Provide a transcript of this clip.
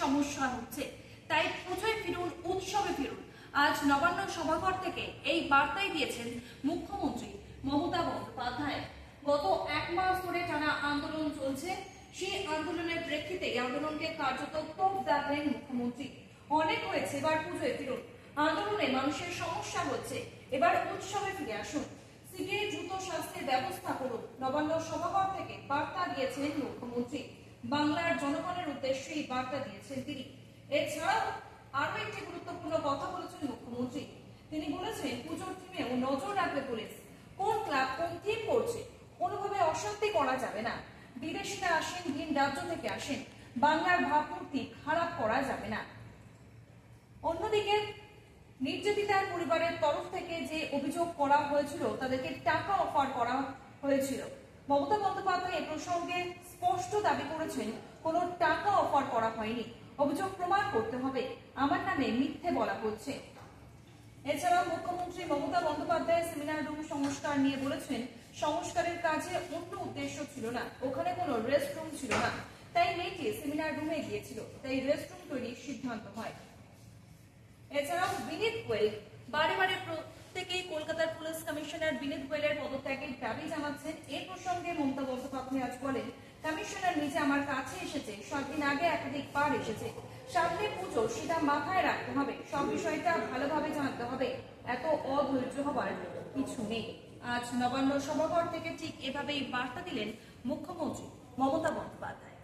সমস্যা হচ্ছে। তাই পুজোয় ফিরুন, উৎসবে ফিরুন। আজ নবান্ন সভাঘর থেকে এই বার্তাই দিয়েছেন মুখ্যমন্ত্রী মমতা বন্দ্যোপাধ্যায়। গত এক মাস ধরে টানা আন্দোলন চলছে। সেই আন্দোলনের প্রেক্ষিতে আন্দোলনকে কার্যত তোপ দাগলেন মুখ্যমন্ত্রী। অনেক হয়েছে, এবার পুজোয় ফিরুন। আন্দোলনে মানুষের সমস্যা হচ্ছে। এবার উৎসবে ফিরে আসুন। সিবিআই দ্রুত শাস্তির ব্যবস্থা করুন। নবান্ন সভাঘর থেকে বার্তা দিয়েছেন মুখ্যমন্ত্রী। বাংলার জনগণের উদ্দেশ্যে এই বার্তা দিয়েছেন তিনি। এছাড়াও আরও একটি গুরুত্বপূর্ণ কথা বলেছেন মুখ্যমন্ত্রী। তিনি বলেছেন, পুজোর থিমেও নজর রাখবে পুলিশ। কোন ক্লাব কোন থিম করছে, কোনোভাবে অশান্তি করা যাবে না। বিদেশিরা আসেন, ভিন রাজ্য থেকে আসেন। বাংলার ভাবমূর্তি খারাপ করা যাবে না। অন্যদিকে, নির্যাতিতার পরিবারের তরফ থেকে যে অভিযোগ করা হয়েছিল, তাদেরকে টাকা অফার করা হয়েছিল। মমতা বন্দ্যোপাধ্যায় এ প্রসঙ্গে স্পষ্ট দাবি করেছেন, কোনো টাকা অফার করা হয়নি। অভিযোগ প্রমাণ করতে হবে। আমার নামে মিথ্যে বলা হচ্ছে। এছাড়াও মুখ্যমন্ত্রী মমতা বন্দ্যোপাধ্যায় সেমিনার রুম সংস্কার নিয়ে বলেছেন, সংস্কারের কাজে অন্য উদ্দেশ্য ছিল না। ওখানে কোনো রেস্ট রুম ছিল না। তাই মেয়েটি সেমিনার রুমে গিয়েছিল। তাই রেস্ট রুম তৈরির সিদ্ধান্ত হয়। এছাড়াও বিনীত গোয়েল, বারে বারে প্রত্যেকেই কলকাতার পুলিশ কমিশনার বিনীত গোয়েলের পদত্যাগের দাবি জানাচ্ছেন। এ প্রসঙ্গে মমতা বন্দ্যোপাধ্যায় আজ বলেন কমিশনার নিজে আমার কাছে এসেছে। দিন আগে একাধিক পার এসেছে। সামনে পুজো, সেটা মাথায় রাখতে হবে। সব বিষয়টা ভালোভাবে জানতে হবে। এত অধৈর্য হবার কিছু নেই। আজ নবান্ন সভাঘর থেকে ঠিক এভাবেই বার্তা দিলেন মুখ্যমন্ত্রী মমতা বন্দ্যোপাধ্যায়।